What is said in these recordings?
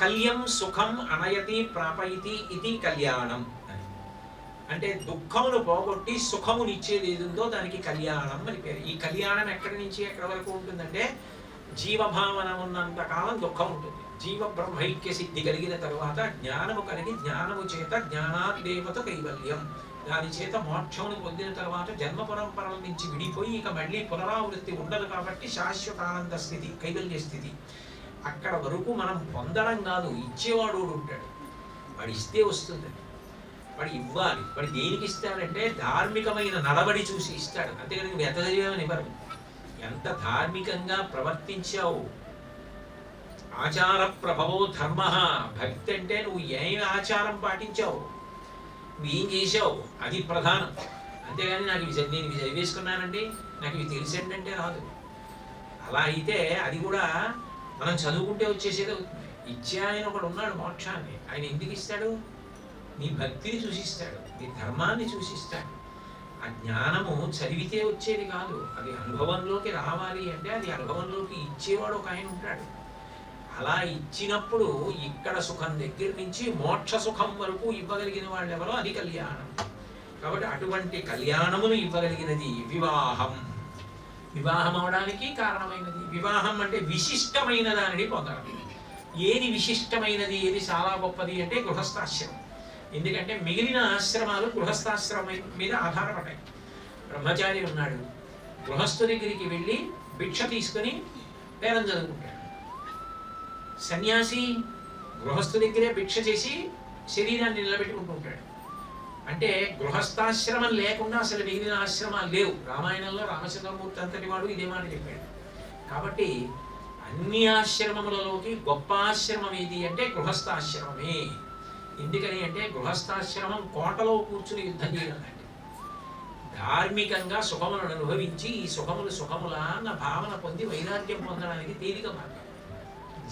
కళ్యం సుఖం అనయతి ప్రాపయతి ఇది కళ్యాణం అంటే దుఃఖమును పోగొట్టి సుఖమునిచ్చేది ఏది ఉందో దానికి కళ్యాణం అని పేరు. ఈ కళ్యాణం ఎక్కడి నుంచి ఎక్కడి వరకు ఉంటుందంటే జీవభావన ఉన్నంత కాలం దుఃఖం ఉంటుంది జీవ బ్రహ్మైక్య సిద్ధి కలిగిన తరువాత జ్ఞానము కలిగి జ్ఞానము చేత జ్ఞానాదేవత కైవల్యం. దాని చేత మోక్షమును పొందిన తర్వాత జన్మ పరంపరల నుంచి విడిపోయి ఇక మళ్ళీ పునరావృత్తి ఉండదు కాబట్టి శాశ్వతానంద స్థితి కైవల్య స్థితి. అక్కడ వరకు మనం పొందడం కాదు ఇచ్చేవాడు ఉంటాడు. వాడు ఇస్తే వస్తుంది. వాడు ఇవ్వాలి. వాడు దేనికి ఇస్తాడంటే ధార్మికమైన నడవడి చూసి ఇస్తాడు. అంతేగాని నువ్వు ఎంత చదివామని ఇవ్వరు. ఎంత ధార్మికంగా ప్రవర్తించావు? ఆచార ప్రభవో ధర్మ. భక్తి అంటే నువ్వు ఏం ఆచారం పాటించావు? నువ్వు ఏం చేసావు అది ప్రధానం. అంతేగాని నాకు ఇవి నేను ఇవి చదివేసుకున్నానండి. నాకు ఇవి తెలిసండి అంటే రాదు. అలా అయితే అది కూడా మనం చదువుకుంటే వచ్చేసేదో ఇచ్చే ఆయన ఒకడు ఉన్నాడు మోక్షాన్ని. ఆయన ఎందుకు ఇస్తాడు? నీ భక్తిని చూసిస్తాడు నీ ధర్మాన్ని సూచిస్తాడు. ఆ జ్ఞానము చదివితే వచ్చేది కాదు. అది అనుభవంలోకి రావాలి అంటే అది అనుభవంలోకి ఇచ్చేవాడు ఒక ఆయన ఉంటాడు. అలా ఇచ్చినప్పుడు ఇక్కడ సుఖం దగ్గర నుంచి మోక్ష సుఖం వరకు ఇవ్వగలిగిన వాళ్ళు ఎవరో అది కళ్యాణం. కాబట్టి అటువంటి కళ్యాణమును ఇవ్వగలిగినది వివాహం. వివాహం అవడానికి కారణమైనది. వివాహం అంటే విశిష్టమైన దానిని పొందడం. ఏది విశిష్టమైనది ఏది చాలా గొప్పది అంటే గృహస్థాశ్రమం. ఎందుకంటే మిగిలిన ఆశ్రమాలు గృహస్థాశ్రమం మీద ఆధారపడ్డాయి. బ్రహ్మచారి ఉన్నాడు. గృహస్థు దగ్గరికి వెళ్ళి భిక్ష తీసుకుని పేరం చదువుకుంటాడు. సన్యాసి గృహస్థు దగ్గరే భిక్ష చేసి శరీరాన్ని నిలబెట్టుకుంటూ ఉంటాడు. అంటే గృహస్థాశ్రమం లేకుండా అసలు మిగిలిన ఆశ్రమాలు లేవు. రామాయణంలో రామచంద్రమూర్తి అంతటి వాడు ఇదే మాట చెప్పాడు. కాబట్టి అన్ని ఆశ్రమములలోకి గొప్ప ఆశ్రమం ఏది అంటే గృహస్థాశ్రమమే. ఎందుకని అంటే గృహస్థాశ్రమం కోటలో కూర్చుని యుద్ధం చేయడం ధార్మికంగా సుఖములను అనుభవించి ఈ సుఖములు సుఖములా అన్న భావన పొంది వైరాగ్యం పొందడానికి తేలిక మార్గం.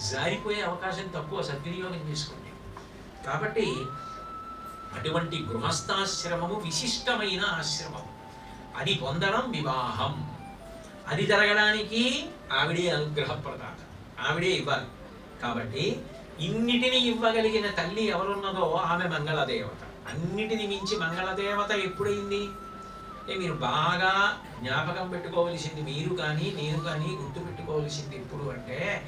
జారిపోయే అవకాశం తక్కువ సద్వినియోగం చేసుకోండి. కాబట్టి అటువంటి గృహస్థాశ్రమము విశిష్టమైన ఆశ్రమం అది పొందడం వివాహం. అది జరగడానికి ఆవిడే అనుగ్రహప్రదాత. ఆవిడే ఇవ్వాలి. కాబట్టి ఇన్నిటిని ఇవ్వగలిగిన తల్లి ఎవరున్నదో ఆమె మంగళదేవత. అన్నిటిని మించి మంగళదేవత ఎప్పుడైంది? మీరు బాగా జ్ఞాపకం పెట్టుకోవలసింది మీరు కానీ నేను కానీ గుర్తు పెట్టుకోవలసింది ఎప్పుడు అంటే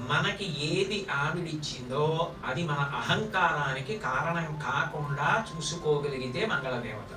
మనకి ఏది ఆవిడిచ్చిందో అది మన అహంకారానికి కారణం కాకుండా చూసుకోగలిగితే మంగళదేవత